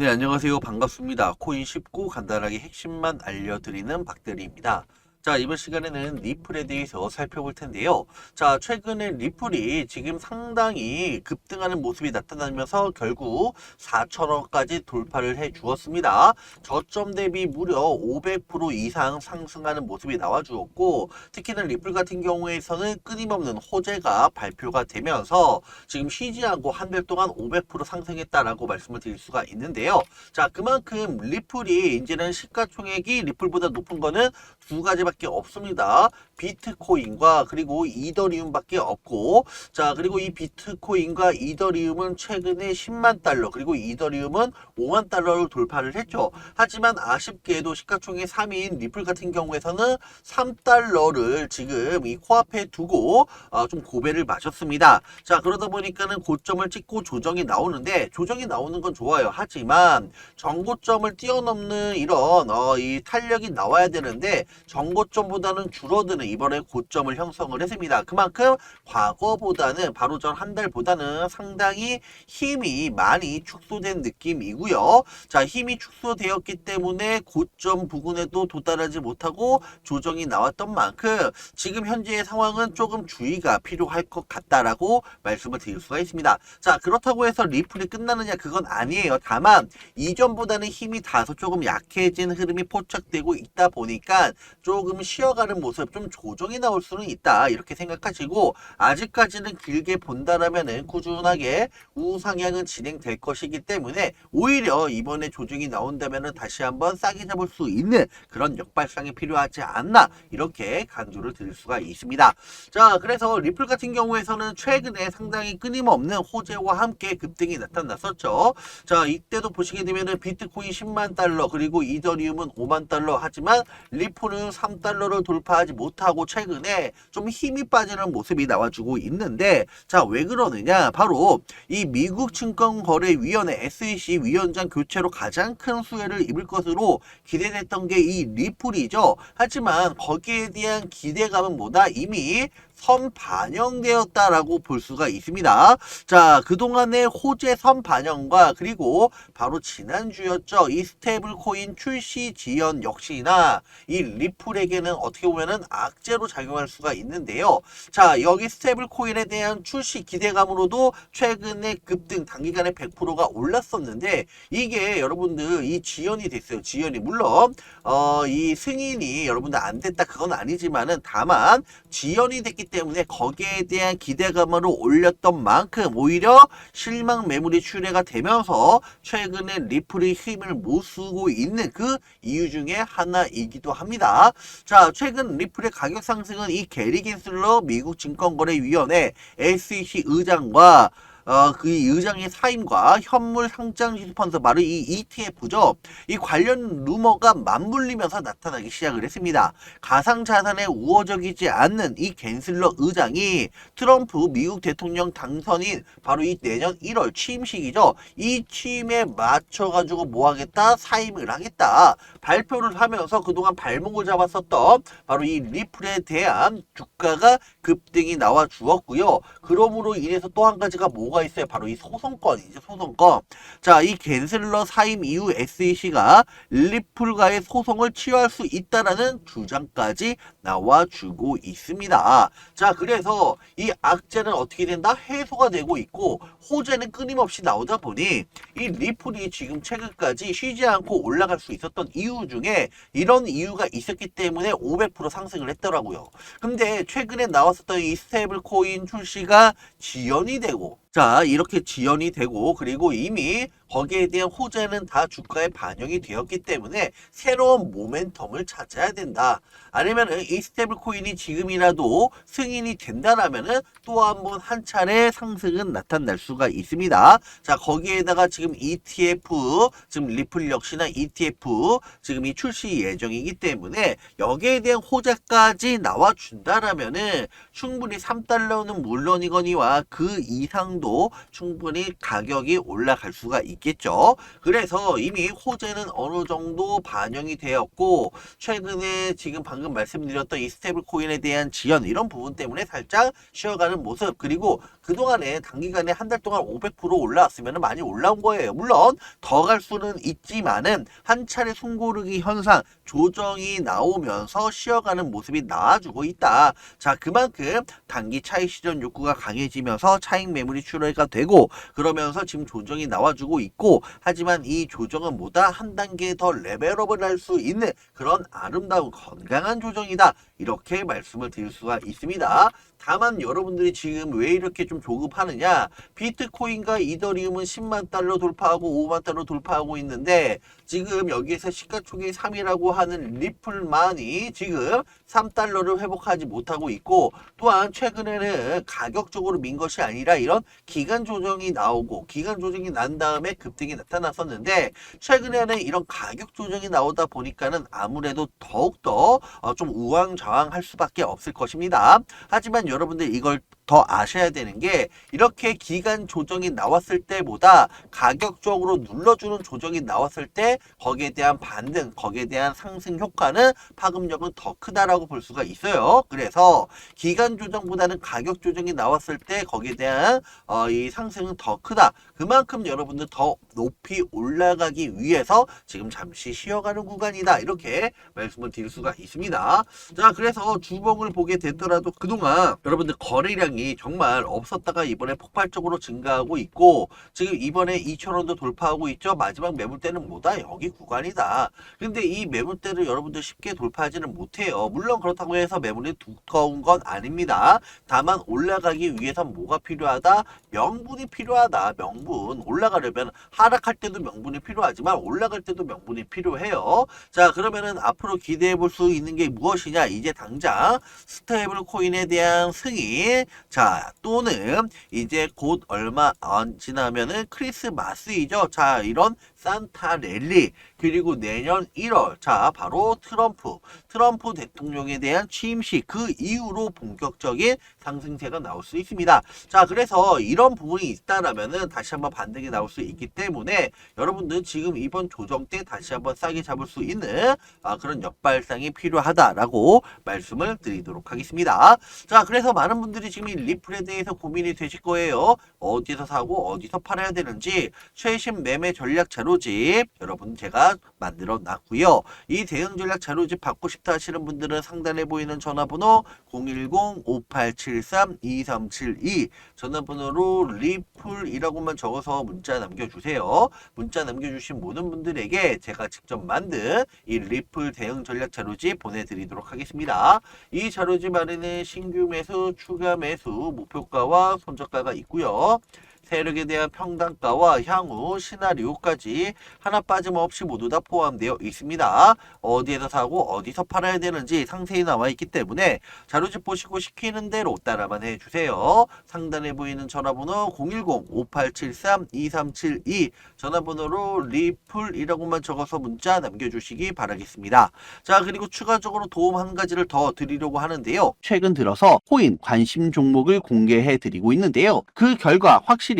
네, 안녕하세요. 반갑습니다. 코인 쉽고 간단하게 핵심만 알려드리는 박대리입니다. 자, 이번 시간에는 리플에 대해서 살펴볼 텐데요. 자, 최근에 리플이 지금 상당히 급등하는 모습이 나타나면서 결국 4천원까지 돌파를 해 주었습니다. 저점 대비 무려 500% 이상 상승하는 모습이 나와 주었고, 특히나 리플 같은 경우에서는 끊임없는 호재가 발표가 되면서 지금 쉬지 않고 한 달 동안 500% 상승했다라고 말씀을 드릴 수가 있는데요. 자, 그만큼 리플이 이제는 시가총액이 리플보다 높은 거는 두 가지 밖에 없습니다. 비트코인과 그리고 이더리움 밖에 없고 자 그리고 이 비트코인과 이더리움은 최근에 10만 달러 그리고 이더리움은 5만 달러를 돌파를 했죠. 하지만 아쉽게도 시가총액 3위인 리플 같은 경우에서는 3달러를 지금 이 코앞에 두고 어, 좀 고배를 마셨습니다. 자 그러다 보니까는 고점을 찍고 조정이 나오는데 조정이 나오는 건 좋아요. 하지만 정고점을 뛰어넘는 이런 어, 이 탄력이 나와야 되는데 정고 점보다는 줄어드는 이번에 고점을 형성을 했습니다. 그만큼 과거보다는 바로 전 한 달보다는 상당히 힘이 많이 축소된 느낌이고요. 자 힘이 축소되었기 때문에 고점 부근에도 도달하지 못하고 조정이 나왔던 만큼 지금 현재의 상황은 조금 주의가 필요할 것 같다라고 말씀을 드릴 수가 있습니다. 자 그렇다고 해서 리플이 끝나느냐 그건 아니에요. 다만 이전보다는 힘이 다소 조금 약해진 흐름이 포착되고 있다 보니까 조금 쉬어가는 모습 좀 조정이 나올 수는 있다 이렇게 생각하시고 아직까지는 길게 본다라면은 꾸준하게 우상향은 진행될 것이기 때문에 오히려 이번에 조정이 나온다면은 다시 한번 싸게 잡을 수 있는 그런 역발상이 필요하지 않나 이렇게 간주를 드릴 수가 있습니다. 자 그래서 리플 같은 경우에서는 최근에 상당히 끊임없는 호재와 함께 급등이 나타났었죠. 자 이때도 보시게 되면은 비트코인 10만 달러 그리고 이더리움은 5만 달러 하지만 리플은 3 달러를 돌파하지 못하고 최근에 좀 힘이 빠지는 모습이 나와주고 있는데 자 왜 그러느냐 바로 이 미국 증권거래위원회 SEC 위원장 교체로 가장 큰 수혜를 입을 것으로 기대됐던 게 이 리플이죠 하지만 거기에 대한 기대감은 뭐다 이미 선 반영되었다라고 볼 수가 있습니다. 자, 그동안의 호재 선 반영과 그리고 바로 지난주였죠. 이 스테이블 코인 출시 지연 역시나 이 리플 에게는 어떻게 보면은 악재로 작용할 수가 있는데요. 자, 여기 스테이블 코인에 대한 출시 기대감으로도 최근에 급등 단기간에 100%가 올랐었는데 이게 여러분들 이 지연이 됐어요. 지연이 물론 어, 이 승인이 여러분들 안 됐다 그건 아니지만은 다만 지연이 됐기 때문에 거기에 대한 기대감으로 올렸던 만큼 오히려 실망 매물이 출회가 되면서 최근에 리플이 힘을 못 쓰고 있는 그 이유 중에 하나이기도 합니다. 자, 최근 리플의 가격 상승은 이 게리 겐슬러 미국 증권거래위원회 SEC 의장과 어, 그 의장의 사임과 현물 상장 지수펀드 바로 이 ETF죠. 이 관련 루머가 맞물리면서 나타나기 시작을 했습니다. 가상 자산에 우호적이지 않는 이 겐슬러 의장이 트럼프 미국 대통령 당선인 바로 이 내년 1월 취임식이죠. 이 취임에 맞춰 가지고 뭐 하겠다? 사임을 하겠다. 발표를 하면서 그동안 발목을 잡았었던 바로 이 리플에 대한 주가가 급등이 나와 주었고요. 그러므로 인해서 또 한 가지가 뭐가 있어요? 바로 이 소송권이죠. 소송권. 자, 이 겐슬러 사임 이후 SEC가 리플과의 소송을 치유할 수 있다라는 주장까지 나와주고 있습니다. 자, 그래서 이 악재는 어떻게 된다? 해소가 되고 있고 호재는 끊임없이 나오다 보니 이 리플이 지금 최근까지 쉬지 않고 올라갈 수 있었던 이유 중에 이런 이유가 있었기 때문에 500% 상승을 했더라고요. 근데 최근에 나 왔었던 이 스테이블 코인 출시가 지연이 되고 자 이렇게 지연이 되고 그리고 이미 거기에 대한 호재는 다 주가에 반영이 되었기 때문에 새로운 모멘텀을 찾아야 된다. 아니면 은 이 스테이블 코인이 지금이라도 승인이 된다라면은 또 한 번 한 차례 상승은 나타날 수가 있습니다. 자 거기에다가 지금 ETF 지금 리플 역시나 ETF 지금 이 출시 예정이기 때문에 여기에 대한 호재까지 나와 준다라면은 충분히 3달러는 물론이거니와 그 이상 도 부분도 충분히 가격이 올라갈 수가 있겠죠. 그래서 이미 호재는 어느 정도 반영이 되었고 최근에 지금 방금 말씀드렸던 이 스테이블 코인에 대한 지연 이런 부분 때문에 살짝 쉬어가는 모습 그리고 그동안에 단기간에 한 달 동안 500% 올라왔으면 많이 올라온 거예요. 물론 더 갈 수는 있지만은 한 차례 숨고르기 현상 조정이 나오면서 쉬어가는 모습이 나와주고 있다. 자 그만큼 단기 차익 실현 욕구가 강해지면서 차익 매물이 출회가 되고 그러면서 지금 조정이 나와주고 있고 하지만 이 조정은 뭐다 한 단계 더 레벨업을 할 수 있는 그런 아름다운 건강한 조정이다 이렇게 말씀을 드릴 수가 있습니다. 다만 여러분들이 지금 왜 이렇게 좀 조급하느냐 비트코인과 이더리움은 10만 달러 돌파하고 5만 달러 돌파하고 있는데 지금 여기에서 시가총액 3위라고 하는 리플만이 지금 3달러를 회복하지 못하고 있고 또한 최근에는 가격적으로 민 것이 아니라 이런 기간 조정이 나오고 기간 조정이 난 다음에 급등이 나타났었는데 최근에는 이런 가격 조정이 나오다 보니까는 아무래도 더욱더 어, 좀 우왕좌왕할 수밖에 없을 것입니다. 하지만 여러분들 이걸 더 아셔야 되는 게 이렇게 기간 조정이 나왔을 때보다 가격적으로 눌러주는 조정이 나왔을 때 거기에 대한 반등, 거기에 대한 상승 효과는 파급력은 더 크다라고 볼 수가 있어요. 그래서 기간 조정보다는 가격 조정이 나왔을 때 거기에 대한 어, 이 상승은 더 크다. 그만큼 여러분들 더 높이 올라가기 위해서 지금 잠시 쉬어가는 구간이다. 이렇게 말씀을 드릴 수가 있습니다. 자, 그래서 주봉을 보게 되더라도 그동안 여러분들 거래량이 정말 없었다가 이번에 폭발적으로 증가하고 있고 지금 이번에 2,000원도 돌파하고 있죠. 마지막 매물대는 뭐다? 여기 구간이다. 근데 이 매물대를 여러분들 쉽게 돌파하지는 못해요. 물론 그렇다고 해서 매물이 두꺼운 건 아닙니다. 다만 올라가기 위해선 뭐가 필요하다? 명분이 필요하다. 명분. 올라가려면 하락할 때도 명분이 필요하지만 올라갈 때도 명분이 필요해요. 자, 그러면은 앞으로 기대해 볼 수 있는 게 무엇이냐? 이제 당장 스테이블 코인에 대한 승인. 자, 또는 이제 곧 얼마 안 지나면은 크리스마스이죠. 자, 이런 산타 랠리 그리고 내년 1월 자 바로 트럼프 트럼프 대통령에 대한 취임식 그 이후로 본격적인 상승세가 나올 수 있습니다. 자 그래서 이런 부분이 있다라면은 다시 한번 반등이 나올 수 있기 때문에 여러분들 지금 이번 조정 때 다시 한번 싸게 잡을 수 있는 아, 그런 역발상이 필요하다라고 말씀을 드리도록 하겠습니다. 자 그래서 많은 분들이 지금 이 리플에 대해서 고민이 되실 거예요. 어디서 사고 어디서 팔아야 되는지 최신 매매 전략 자료집 여러분 제가 만들어 놨고요. 이 대응 전략 자료집 받고 싶다 하시는 분들은 상단에 보이는 전화번호 010-5873-2372 전화번호로 리플이라고만 적어서 문자 남겨주세요. 문자 남겨주신 모든 분들에게 제가 직접 만든 이 리플 대응 전략 자료집 보내드리도록 하겠습니다. 이 자료집 안에는 신규 매수, 추가 매수, 목표가와 손절가가 있고요. 세력에 대한 평단가와 향후 시나리오까지 하나 빠짐없이 모두 다 포함되어 있습니다. 어디에서 사고 어디서 팔아야 되는지 상세히 나와 있기 때문에 자료집 보시고 시키는 대로 따라만 해주세요. 상단에 보이는 전화번호 010-5873-2372 전화번호로 리플이라고만 적어서 문자 남겨주시기 바라겠습니다. 자 그리고 추가적으로 도움 한 가지를 더 드리려고 하는데요. 최근 들어서 코인 관심 종목을 공개해 드리고 있는데요. 그 결과 확실히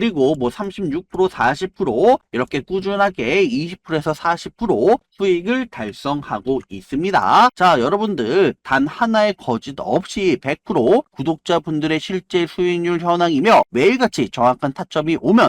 그리고 뭐 36%, 40% 이렇게 꾸준하게 20%에서 40% 수익을 달성하고 있습니다. 자, 여러분들 단 하나의 거짓 없이 100% 구독자분들의 실제 수익률 현황이며 매일같이 정확한 타점이 오면